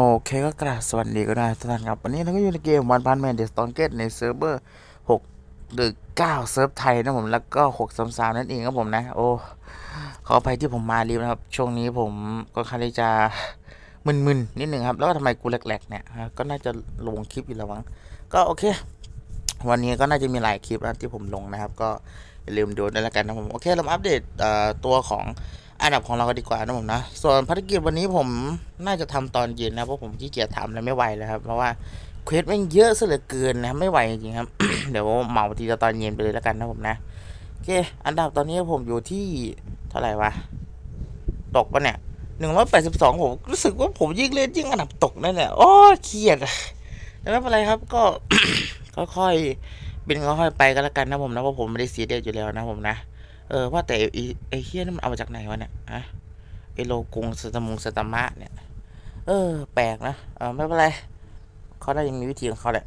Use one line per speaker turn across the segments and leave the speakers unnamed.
โอเคก็กราบสวัสดีก็ได้ทุกท่านครับ วันนี้เราก็อยู่ในเกมวันพันแมนเดสตอนเกตในเซิร์ฟเวอร์หกหรือเก้าเซิร์ฟไทยนะผมแล้วก็หกสามสามนั่นเองครับผมนะ โอ้ขออภัยที่ผมมารีบนะครับ ช่วงนี้ผมก็ค่อนข้างจะมึนๆนิดหนึ่งครับ แล้วก็ทำไมกูแหลกๆเนี่ยฮะก็น่าจะลงคลิปอยู่แล้วมั้งก็โอเค วันนี้ก็น่าจะมีหลายคลิปนะที่ผมลงนะครับ ก็อย่าลืมดูด้วยแล้วกันนะผมโอเคเราอัปเดตตัวของ อันดับของเราก็ดีกว่านะผมนะ ส่วนภารกิจวันนี้ผมน่าจะทำตอนเย็นนะเพราะผมขี้เกียจทำแล้วไม่ไหวแล้วครับ เพราะว่าเควสม่งเยอะเหลือเกินนะไม่ไหวจริงครับ เดี๋ยวเหมาทีละตอนเย็นไปเลยแล้วกันนะผมนะโอเคอันดับตอนนี้ผมอยู่ที่เท่าไหร่วะตกปะเนี่ยหนึ่งร้อยแปดสิบสองผมรู้สึกว่าผมยิ่งเล่นยิ่งอันดับตกนั่นแหละโอ้เครียดแต่ไม่เป็นไรครับก็ค่อยๆเป็นค่อยๆไปก็แล้วกันนะผมนะเพราะผมไม่ได้ซีเรียสอยู่แล้วนะผมนะ เออว่าแต่ไอ้ไอ้เฮียนี่มันเอามาจากไหนวะเนี่ยอะไอ้โลกงสตมงสตมะเนี่ย เออ แปลกนะเออไม่เป็นไรเขาได้ยังมีวิธีของเขาแหละ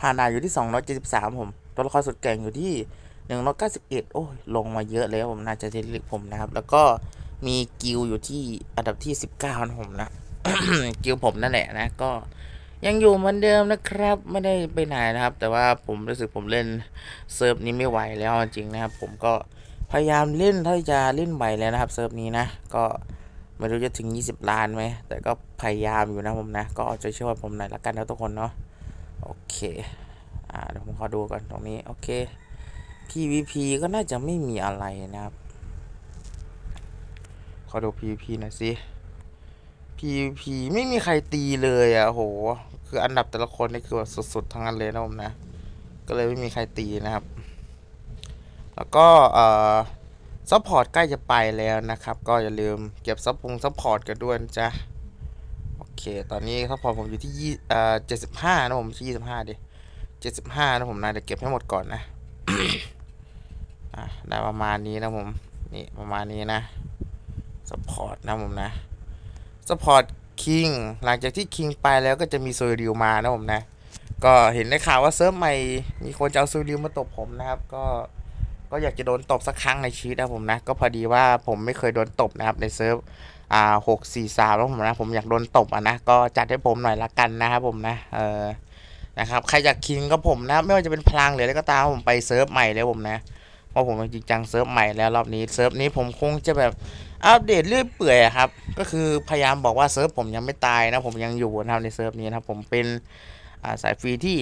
ผ่านาอยู่ที่สองร้อยเจ็ดสิบสามผมตัวละครสุดแก่งอยู่ที่หนึ่งร้อยเก้าสิบเอ็ดโอ้ย ลงมาเยอะเลยครับผมน่าจะเทลิกผมนะครับ แล้วก็มีกิลอยู่ที่อันดับที่สิบเก้านะผมนะ กิลผมนั่นแหละนะก็ ยังอยู่เหมือนเดิมนะครับ ไม่ได้ไปไหนนะครับ แต่ว่าผมรู้สึกผมเล่นเซิร์ฟนี้ไม่ไหวแล้วจริงนะครับ ผมก็พยายามเล่นเท่าที่จะเล่นไหวแล้วนะครับเซิร์ฟนี้นะ ก็ไม่รู้จะถึง 20 ล้านไหมแต่ก็พยายามอยู่นะผมนะ ก็เอาใจช่วยผมหน่อยละกันนะทุกคนเนาะโอเคอ่าเดี๋ยวผมขอดูก่อนตรงนี้โอเค PVP ก็น่าจะไม่มีอะไรนะครับ ขอดู PVP หน่อยสิ PVP ไม่มีใครตีเลยอะโห คืออันดับแต่ละคนนี่คือแบบสุดๆทั้งนั้นเลยนะผมนะ ก็เลยไม่มีใครตีนะครับ แล้วก็เอ่อซัพพอร์ตใกล้จะไปแล้วนะครับ ก็อย่าลืมเก็บซัพพงซัพพอร์ตกันด้วยนะจ๊ะโอเค ตอนนี้ซัพพอร์ตผมอยู่ที่ยี่เอ่อเจ็ดสิบห้านะผมที่ยี่สิบห้าดิเจ็ดสิบห้านะผมนะเดี๋ยวเก็บให้หมดก่อนนะอะได้ประมาณนี้นะผม นี่ประมาณนี้นะซัพพอร์ตนะผมนะซัพพอร์ต คิงหลังจากที่คิงไปแล้วก็จะมีโซริวมานะผมนะ ก็เห็นได้ข่าวว่าเซิร์ฟใหม่มีคนจะเอาโซริวมาตบผมนะครับ ก็ก็อยากจะโดนตบสักครั้งในชีวิตนะผมนะ ก็พอดีว่าผมไม่เคยโดนตบนะครับในเซิร์ฟอ่าหกสี่สามแล้วผมนะ ผมอยากโดนตบอะนะ ก็จัดให้ผมหน่อยละกันนะครับผมนะ เออนะครับ ใครอยากคิงก็ผมนะ ไม่ว่าจะเป็นพลังหรืออะไรก็ตามผมไปเซิร์ฟใหม่เลยผมนะ ราะผมจริงจังเซิร์ฟใหม่แล้วรอบนี้เซิร์ฟนี้ผมคงจะแบบอัปเดตเรื่อยเปื่อยครับ ก็คือพยายามบอกว่าเซิร์ฟผมยังไม่ตายนะผมยังอยู่นะครับในเซิร์ฟนี้นะครับผมเป็นาสายฟรีที่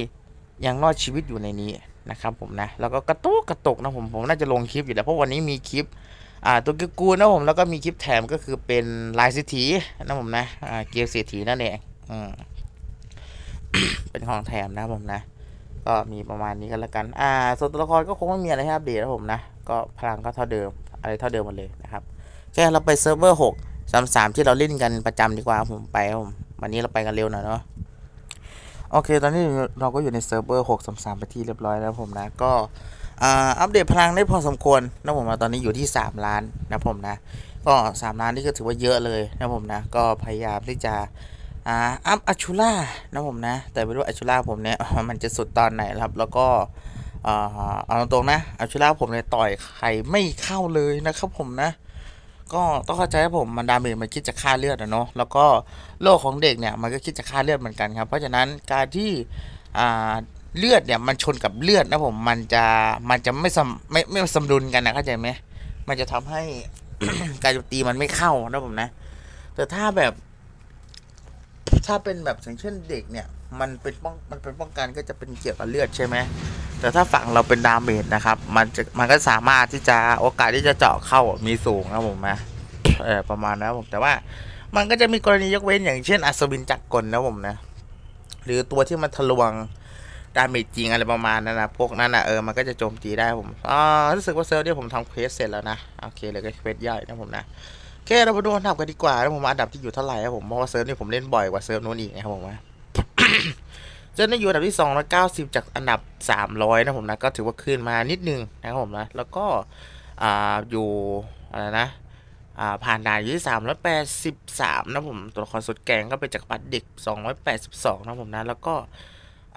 ยังรอดชีวิตอยู่ในนี้นะครับผมนะแล้วก็กระตุกกระตุกนะผมผมน่าจะลงคลิปอยู่แล้วเพราะวันนี้มีคลิปอ่าตัวเกียกูนะผมแล้วก็มีคลิปแถมก็คือเป็นลายสิทธีนะผมนะอ่าเกียวเศรษฐีนั่นเองอืมเป็นของแถมนะผมนะ ก็มีประมาณนี้กันล้วกัน อ่า ส่วนตัวละครก็คงไม่มีอะไรให้อัปเดตนะผมนะ ก็พลังก็เท่าเดิม อะไรเท่าเดิมหมดเลยนะครับแค่เราไปเซิร์ฟเวอร์หกสามสามที่เราเล่นกันประจำดีกว่าผมไปผม วันนี้เราไปกันเร็วหน่อยเนาะ โอเค ตอนนี้เราก็อยู่ในเซิร์ฟเวอร์6 3 3ไปที่เรียบร้อยแล้วผมนะ ก็อ่าอัปเดตพลังได้พอสมควรนะผมนะตอนนี้อยู่ที่ 3 ล้านนะผมนะ ก็ 3 ล้านนี่ก็ถือว่าเยอะเลยนะผมนะ ก็พยายามที่จะ อ่าอัพอัชูล่านะผมนะ แต่ไม่รู้อัชชูล่าผมเนี่ยมันจะสุดตอนไหนครับ แล้วก็อ่าเอาตรงๆนะอัชูล่าผมเนี่ยต่อยใครไม่เข้าเลยนะครับผมนะ ก็ต้องเข้าใจว่าผมมันดาเมจมันคิดจะฆ่าเลือดอะเนาะแล้วก็โลกของเด็กเนี่ยมันก็คิดจะฆ่าเลือดเหมือนกันครับ เพราะฉะนั้นการที่อ่าเลือดเนี่ยมันชนกับเลือดนะผมมันจะมันจะไม่สมไม่ไม่สมดุลกันนะเข้าใจไหมมันจะทำให้การโจมตีมันไม่เข้านะผมนะ แต่ถ้าแบบ ถ้าเป็นแบบอย่างเช่นเด็กเนี่ย มันเป็นป้องมันเป็นป้องกันก็จะเป็นเกี่ยวกับเลือดใช่ไหมแต่ถ้าฝั่งเราเป็นดาเมจนะครับ มันจะมันก็สามารถที่จะโอกาสที่จะเจาะเข้ามีสูงนะผมนะเออประมาณนั้นผมแต่ว่ามันก็จะมีกรณียกเว้นอย่างเช่นอัศวินจักรกลนะผมนะ หรือตัวที่มันทะลวงดาเมจจริงอะไรประมาณนั้นนะพวกนั้นนะเออมันก็จะโจมตีได้ผมอ่ารู้สึกว่าเซิร์ฟเนี่ยผมทำเควสเสร็จแล้วนะ โอเคเลยก็เควสย่อยนะผมนะ เคเรามาดูอันดับกันดีกว่าแล้วผมอันดับที่อยู่เท่าไหร่ครับผมเพราะว่าเซิร์ฟนี่ผมเล่นบ่อยกว่าเซิร์ฟนู้นอีกนะครับผมว่าเซิร์ฟนี่อยู่อันดับที่290 จากอันดับ 300 นะผมนะก็ถือว่าขึ้นมานิดนึงนะครับผมนะแล้วก็อ่าอยู่อะไรนะอ่าผ่านด่านอยู่ที่383 นะผมตัวละครสุดแกงก็เป็นจักรพรรดิเด็ก 282 นะผมนะแล้วก็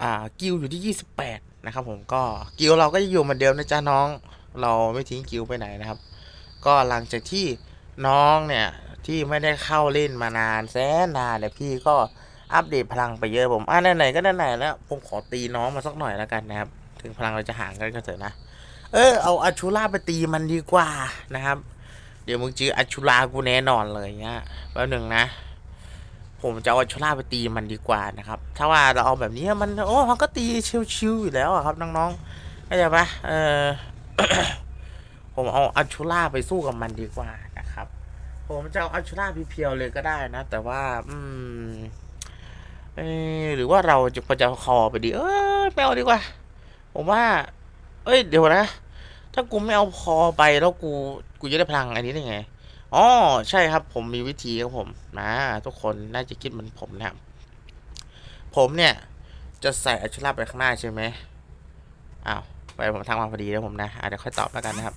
อ่ากิลอยู่ที่ 28 นะครับผมก็กิลเราก็จะอยู่เหมือนเดิมนะจ๊ะน้อง เราไม่ทิ้งกิลไปไหนนะครับ ก็หลังจากที่ น้องเนี่ยที่ไม่ได้เข้าเล่นมานานแสนนานเนี่ยพี่ก็อัปเดตพลังไปเยอะผมอะไหนๆก็ไหนๆแล้วผมขอตีน้องมาสักหน่อยแล้วกันนะครับ ถึงพลังเราจะห่างกันก็เถอะนะ เออเอาอาชูล่าไปตีมันดีกว่านะครับ เดี๋ยวมึงเจออาชูล่ากูแน่นอนเลยเงี้ยแป๊บหนึ่งนะ ผมจะเอาอาชูล่าไปตีมันดีกว่านะครับ ถ้าว่าเราเอาแบบนี้มันโอ้มันก็ตีชิวๆอยู่แล้วครับน้องๆเข้าใจปะเออผมเอาอาชูล่าไปสู้กับมันดีกว่า ผมจะเอาอาชูล่าเพียวๆเลยก็ได้นะ แต่ว่า อืมเออหรือว่าเราจะจะคอไปดีเออไม่เอาดีกว่า ผมว่า เอ้ย เดี๋ยวนะ ถ้ากูไม่เอาคอไปแล้วกู กูจะได้พลังอันนี้ได้ไงอ๋อใช่ครับ ผมมีวิธีครับผมนะทุกคนน่าจะคิดเหมือนผมนะครับ ผมเนี่ย จะใส่อาชุราไปข้างหน้าใช่ไหมอ้าวไปผมทางมาพอดีแล้วผมนะอ่าเดี๋ยวค่อยตอบแล้วกันนะครับ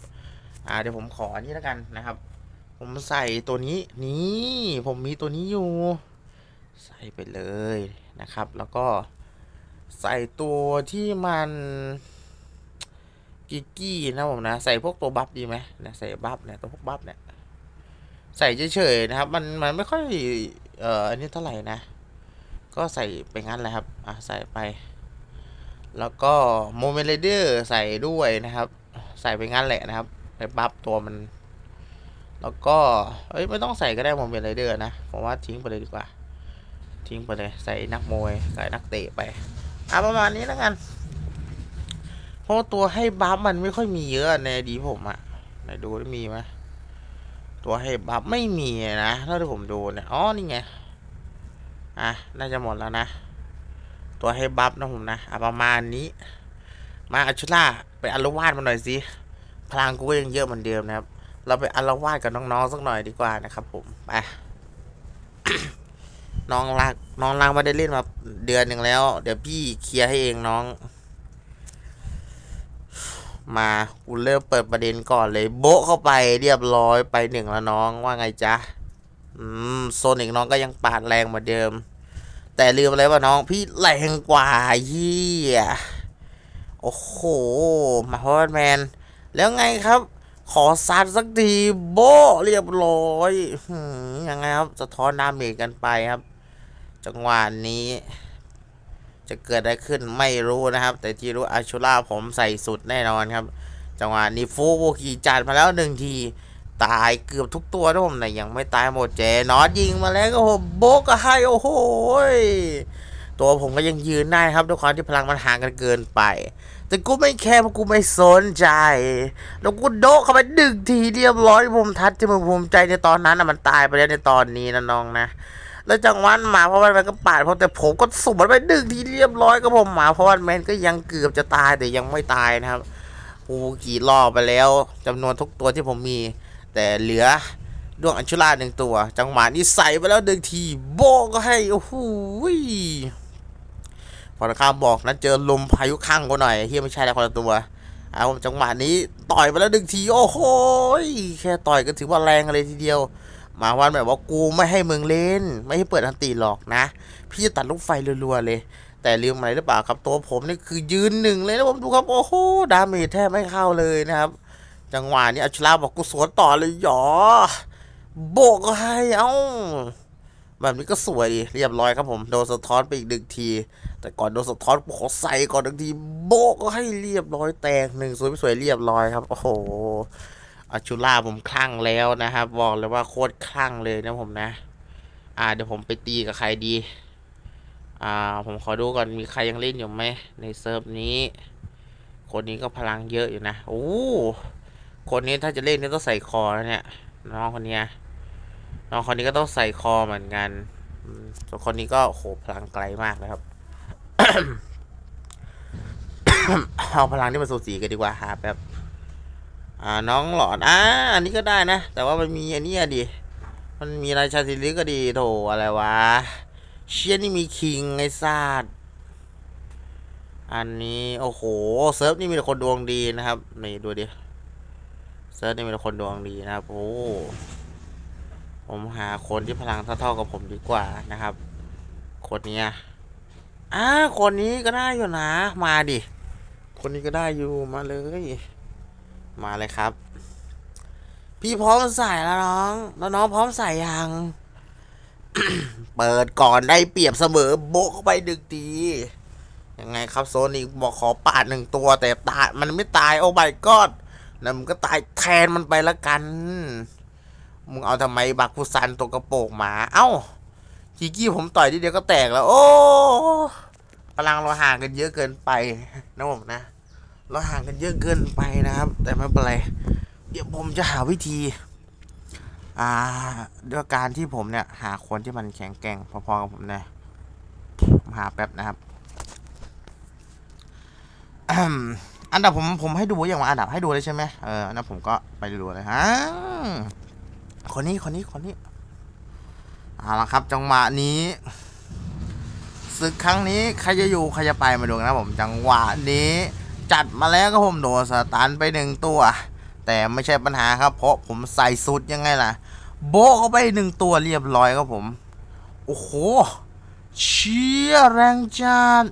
อ่าเดี๋ยวผมขออันนี้แล้วกันนะครับ ผมใส่ตัวนี้นี่ผมมีตัวนี้อยู่ ใส่ไปเลยนะครับ แล้วก็ใส่ตัวที่มันกิกกี้นะผมนะใส่พวกตัวบัฟดีไหมนะใส่บัฟเนี่ยตัวพวกบัฟเนี่ยใส่เฉยๆนะครับ มันมันไม่ค่อยเอ่ออันนี้เท่าไหร่นะ ก็ใส่ไปงั้นแหละครับอะใส่ไป แล้วก็โมเมนเดอร์ใส่ด้วยนะครับ ใส่ไปงั้นแหละนะครับไปบัฟตัวมัน แล้วก็เอ้ยไม่ต้องใส่ก็ได้โมเมนเดอร์นะผมว่าทิ้งไปเลยดีกว่า ทิ้งไปเลยใส่นักมวยใส่นักเตะไปอะประมาณนี้แล้วกันเพราะว่าตัวให้บัฟมันไม่ค่อยมีเยอะในดีผมอะไหนดูได้มีไหมตัวให้บัฟไม่มีนะเท่าที่ผมดูเนี่ยอ๋อนี่ไงอะน่าจะหมดแล้วนะ ตัวให้บัฟนะผมนะอะประมาณนี้ มาอัชุล่าไปอารวาสมาหน่อยสิพลังกูก็ยังเยอะเหมือนเดิมนะครับ เราไปอารวาสกับน้องๆสักหน่อยดีกว่านะครับ ผมไปน้องรักน้องรักไม่ได้เล่นมาเดือนหนึ่งแล้ว เดี๋ยวพี่เคลียร์ให้เองน้อง มากูเริ่มเปิดประเด็นก่อนเลย โบะเข้าไปเรียบร้อยไปหนึ่งแล้วน้องว่าไงจ๊ะอืมโซนิกน้องก็ยังปาดแรงเหมือนเดิม แต่ลืมอะไรวะน้องพี่แรงกว่าเฮียโอ้โหมาฮอตแมน แล้วไงครับ ขอซัดสักทีโบเรียบร้อยยังไงครับ สะท้อนดาเมจกันไปครับ จังหวะนี้ จะเกิดอะไรขึ้นไม่รู้นะครับ แต่ที่รู้อาชูล่าผมใส่สุดแน่นอนครับ จังหวะนี้ฟูโบกีจัดมาแล้วหนึ่งที ตายเกือบทุกตัวนะผมแต่ยังไม่ตายหมดเจนอตยิงมาแล้วก็โหโบกก็ให้โอ้โหย ตัวผมก็ยังยืนได้ครับด้วยความที่พลังมันห่างกันเกินไป แต่กูไม่แคร์เพราะกูไม่สนใจ แล้วกูโดกเข้าไปดึงทีเรียบร้อยผมทัดที่มึงภูมิใจในตอนนั้นนะมันตายไปแล้วในตอนนี้นะน้องนะแล้วจังหวะหมาเพราะว่ามันก็ปาดเพราะแต่ผมก็สุ่มมันไปดึงทีเรียบร้อยก็ผมหมาเพราะว่าแมนก็ยังเกือบจะตายแต่ยังไม่ตายนะครับโอ้กี่รอบไปแล้วจำนวนทุกตัวที่ผมมี แต่เหลือดวงอัญชุราหนึ่งตัว จังหวะนี้ใส่ไปแล้วหนึ่งทีโบก็ให้โอ้โห ยพอข้ามบอกนั้นเจอลมพายุข้างก็หน่อยเฮียไม่ใช่แล้วคนละตัวเอาจังหวะนี้ต่อยไปแล้วหนึ่งทีโอ้โหแค่ต่อยก็ถือว่าแรงเลยทีเดียวหมาวันแบบว่ากูไม่ให้มึงเล่น ไม่ให้เปิดอันตีหรอกนะ พี่จะตัดลูกไฟรัวๆเลย แต่ลืมอะไรหรือเปล่าครับตัวผมนี่คือยืนหนึ่งเลยนะผมดูครับโอ้โหดาเมจแทบไม่เข้าเลยนะครับ จังหวะนี้อัชราบอกกูสวนต่อเลยหยอโบกให้เอ้าแบบนี้ก็สวยดีเรียบร้อยครับผมโดนสะท้อนไปอีกหนึ่งที แต่ก่อนโดนสะท้อนขอใส่ก่อนหนึ่งทีโบก็ให้เรียบร้อยแตกหนึ่งสวยไม่สวยเรียบร้อยครับ โอ้โหอาชูล่าผมคลั่งแล้วนะครับ บอกเลยว่าโคตรคลั่งเลยนะผมนะ อ่าเดี๋ยวผมไปตีกับใครดี อ่าผมขอดูก่อนมีใครยังเล่นอยู่ไหมในเซิร์ฟนี้ คนนี้ก็พลังเยอะอยู่นะโอ้คนนี้ถ้าจะเล่นนี่ต้องใส่คอแล้วเนี่ยน้องคนนี้น้องคนนี้ก็ต้องใส่คอเหมือนกันส่วนคนนี้ก็โหพลังไกลมากนะครับ เอาพลังที่มันสูสีกันดีกว่าหาแบบอ่าน้องหลอดอ่าอันนี้ก็ได้นะ แต่ว่ามันมีอันนี้อะดิมันมีราชาศิลิก็ดีโถอะไรวะ เชียนี่มีคิงไอ้ซาดอันนี้โอ้โหเซิร์ฟนี่มีแต่คนดวงดีนะครับนี่ดูดิเซิร์ฟนี่มีแต่คนดวงดีนะครับโอ้ผมหาคนที่พลังเท่าๆกับผมดีกว่านะครับคนเนี้ย อ่าคนนี้ก็ได้อยู่นะ มาดิ คนนี้ก็ได้อยู่มาเลย มาเลยครับ พี่พร้อมใส่แล้วน้อง แล้วน้องพร้อมใส่ยังเปิดก่อนได้เปรียบเสมอโบกเข้าไปดึกดียังไงครับโซนิกบอกขอปาดหนึ่งตัว แต่ตายมันไม่ตายโอ้ my god นั่นมันก็ตายแทนมันไปละกัน มึงเอาทำไมบักคุซันตัวกระโปรงหมา เอ้า จีกี้ผมต่อยทีเดียวก็แตกแล้ว โอ้พลังเราห่างกันเยอะเกินไปนะผมนะ เราห่างกันเยอะเกินไปนะครับ แต่ไม่เป็นไร เดี๋ยวผมจะหาวิธี อ่าด้วยการที่ผมเนี่ย หาคนที่มันแข็งแกร่งพอๆกับผมนี่ยผมหาแป๊บนะครับ อันดับผมผมให้ดูอย่างว่าอันดับให้ดูเลยใช่ไหมเอออันดับผมก็ไปดูเลยฮะคนนี้คนนี้คนนี้ เอาละครับจังหวะนี้ศึกครั้งนี้ใครจะอยู่ใครจะไปมาดูกันนะผมจังหวะนี้จัดมาแล้วก็ผมโดนสตันไปหนึ่งตัว แต่ไม่ใช่ปัญหาครับ เพราะผมใส่สุดยังไงล่ะ โบเข้าไปหนึ่งตัวเรียบร้อยครับผม โอ้โหเชี่ยแรงจัด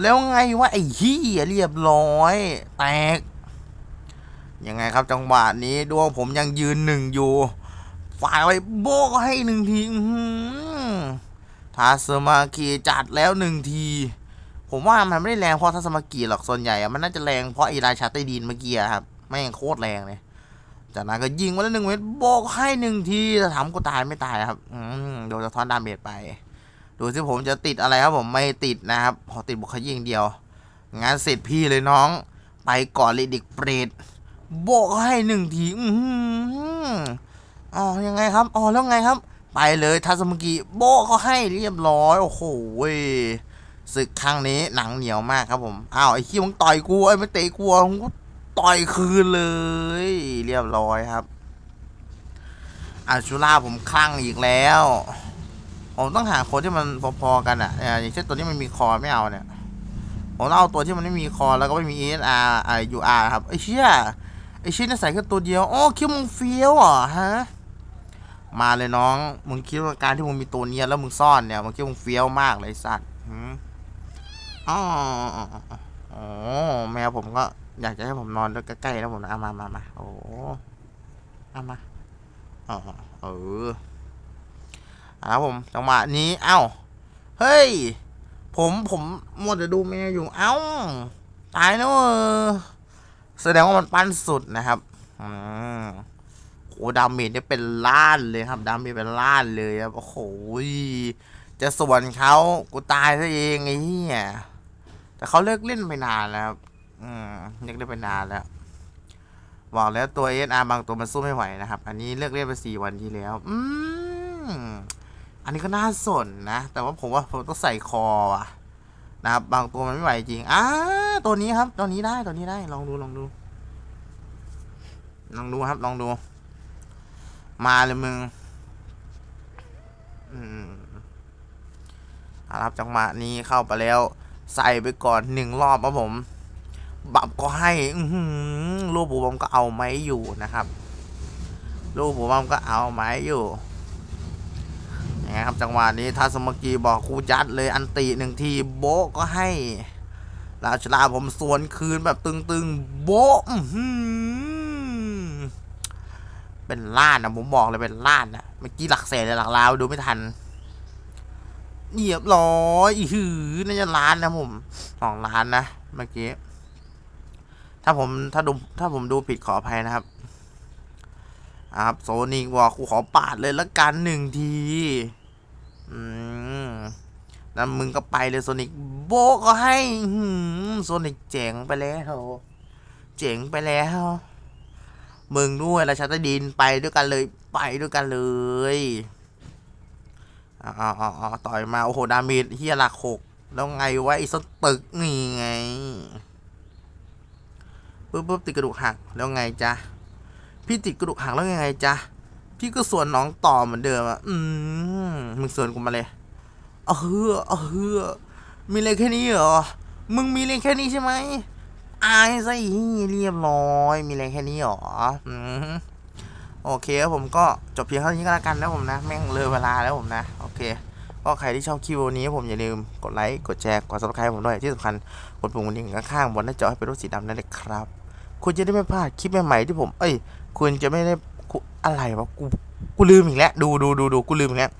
แล้วไงวะไอ้เหี้เรียบร้อย แตกยังไงครับจังหวะนี้ดวงผมยังยืนหนึ่งอยู่ ฝ่ายไปโบกให้หนึ่งทีทาสมากิจัดแล้วหนึ่งที ผมว่ามันไม่ได้แรงเพราะทัศมากิหรอกส่วนใหญ่ มันน่าจะแรงเพราะไอีราชาใต้ดินเมื่อกี้ครับไม่งโคตรแรงเลยจากนั้นก็ยิงมาแล้วหนึ่งเม็ดโบกให้หนึ่งทีถามกูตายไม่ตายครับอืโดนสะท้อนดาเมจไป ดูสิผมจะติดอะไรครับผมไม่ติดนะครับพอติดบุคคยิงเดียวงานเสร็จพี่เลยน้อง ไปก่อนเลยเด็กเปรตโบกให้หนึ่งที อื อ๋อยังไงครับอ๋อแล้วไงครับ ไปเลยทัศมกิโบเขาให้เรียบร้อย โอ้โหศึกครั้งนี้หนังเหนียวมากครับผมอ้าวไอ้ขี้ยมึงต่อยกูไอ้ไม่เตะกูมึงต่อยคืนเลย เรียบร้อยครับอาชูล่าผมคลั่งอีกแล้วผมต้องหาคนที่มันพอๆกันอะเอ่ออย่างเช่นตัวนี้มันมีคอไม่เอาเนี่ยผมเอาตัวที่มันไม่มีคอแล้วก็ไม่มี ESR อ่า UR ครับไอ้เชี่ยไอ้เชี่ยนี่ใส่แค่ตัวเดียวอ๋อคิวมึงเฟี้ยวเหรอฮะ มาเลยน้อง มึงคิดว่าการที่มึงมีตัวเนี้ยแล้วมึงซ่อนเนี่ยมึงคิดว่ามึงเฟี้ยวมากเลยสัตว์หือ๋ออ๋อแมวผมก็อยากจะให้ผมนอนด้วยใกล้ๆแล้วผมนะเอามามามาโอ้เอามาอ๋อเออครับผมจังหวะนี้ เอ้า เฮ้ย ผมผมมัวแต่ดูแมวอยู่ เอ้า ตายแล้วเออแสดงว่ามันปั้นสุดนะครับ อืม โอ้ดาเมจเนี่ยเป็นล้านเลยครับ ดาเมจเป็นล้านเลยครับ โอ้โห จะส่วนเขากูตายซะเองไอ้เหี้ยแต่เขาเลิกเล่นไปนานแล้วครับ อืมเลิกเล่นไปนานแล้วบอกแล้วตัวเอสอาร์บางตัวมันสู้ไม่ไหวนะครับ อันนี้เลิกเล่นไปสี่วันที่แล้ว อืมอันนี้ก็น่าสนนะ แต่ว่าผมว่าผมต้องใส่คอว่ะนะครับ บางตัวมันไม่ไหวจริง อ่าตัวนี้ครับ ตัวนี้ได้ ตัวนี้ได้ ลองดู ลองดู ลองดูครับ ลองดู มาเลยมึง อืมอาลับจังหวะนี้เข้าไปแล้ว ใส่ไปก่อนหนึ่งรอบครับผม บับก็ให้ อืลูกปูบอมก็เอาไม้อยู่นะครับ ลูกปูบอมก็เอาไม้อยู่ยังไงครับจังหวะนี้ทัศมกีบอกครูจัดเลยอันติหนึ่งทีโบก็ให้ราชลาผมสวนคืนแบบตึงๆ โบอื้อหือ เป็นล้านนะผมบอกเลยเป็นล้านนะเมื่อกี้หลักแสนเลยหลักล้านดูไม่ทันเรียบร้อยอีหือน่าจะล้านนะผมสองล้านนะเมื่อกี้ ถ้าผมถ้าดูถ้าผมดูผิดขออภัยนะครับอะครับโซนิกบอกกูขอปาดเลยละกันหนึ่งที อืมแล้วมึงก็ไปเลยโซนิกโบก็ให้โซนิกเจ๋งไปแล้ว เจ๋งไปแล้ว มึงด้วยราชาใต้ดินไปด้วยกันเลยไปด้วยกันเลยอ๋ออ๋อต่อยมา โอ้โห ดาเมจเฮียหลักหกแล้วไงวะไอ้สตึกนี่ไงปุ๊บปุ๊บติดกระดูกหักแล้วไงจ๊ะพี่ติดกระดูกหักแล้วไงจ๊ะพี่ก็ส่วนน้องต่อเหมือนเดิมอะอืมมึงส่วนกูมาเลยเออเอเออมีอะไรแค่นี้เหรอมึงมีอะไรแค่นี้ใช่ไหม อายซะอีเรียบร้อย มีอะไรแค่นี้หรอโอเคครับผมก็จบเพียงเท่านี้ก็แล้วกันนะผมนะ แม่งเลยเวลาแล้วผมนะ โอเค ก็ใครที่ชอบคลิปวันนี้ผมอย่าลืมกดไลค์กดแชร์กด subscribe ผมด้วยที่สำคัญกดปุ่มกระดิ่งข้างๆบนหน้าจอให้เป็นรูปสีดำนั่นเลยครับ คุณจะได้ไม่พลาดคลิปใหม่ๆที่ผม เอ้ย คุณจะไม่ได้อะไรวะกูกูลืมอีกแล้ว ดูดูดูดูกูลืมอีกแล้ว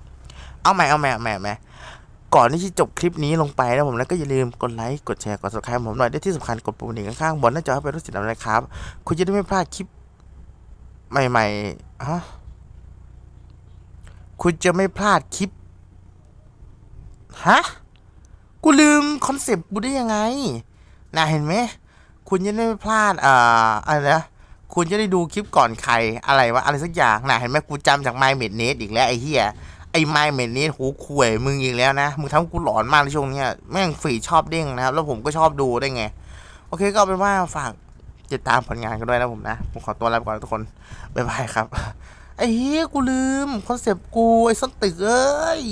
เอาใหม่เอาใหม่เอาใหม่เอาใหม่ ก่อนที่จะจบคลิปนี้ลงไปนะผมแล้วก็อย่าลืมกดไลค์กดแชร์กด subscribe ผมหน่อยได้ที่สำคัญกดปุ่มนี้ข้างๆบนหน้าจอให้เป็นรูปสีดำนะครับ คุณจะได้ไม่พลาดคลิปใหม่ๆฮะคุณจะไม่พลาดคลิปฮะกูลืมคอนเซปต์กูได้ยังไงน่ะเห็นไหมคุณจะได้ไม่พลาดอ่าอะไรนะคุณจะได้ดูคลิปก่อนใครอะไรวะอะไรสักอย่างน่ะเห็นไหมกูจำจาก My m a d n e t อีกแล้วไอ้เหี้ย ไอ้ My m a d n e t หูข่วยมึงอีกแล้วนะ มึงทำกูหลอนมากในช่วงนี้แม่งฝีชอบเด้งนะครับ แล้วผมก็ชอบดูได้ไง โอเคก็เป็นว่าฝากติดตามผลงานกันด้วยนะผมนะ ผมขอตัวลาไปก่อนทุกคน บ๊ายบายครับ ไอ้เหี้ยกูลืม คอนเซปต์กู ไอ้ส้นตึกเอ้ย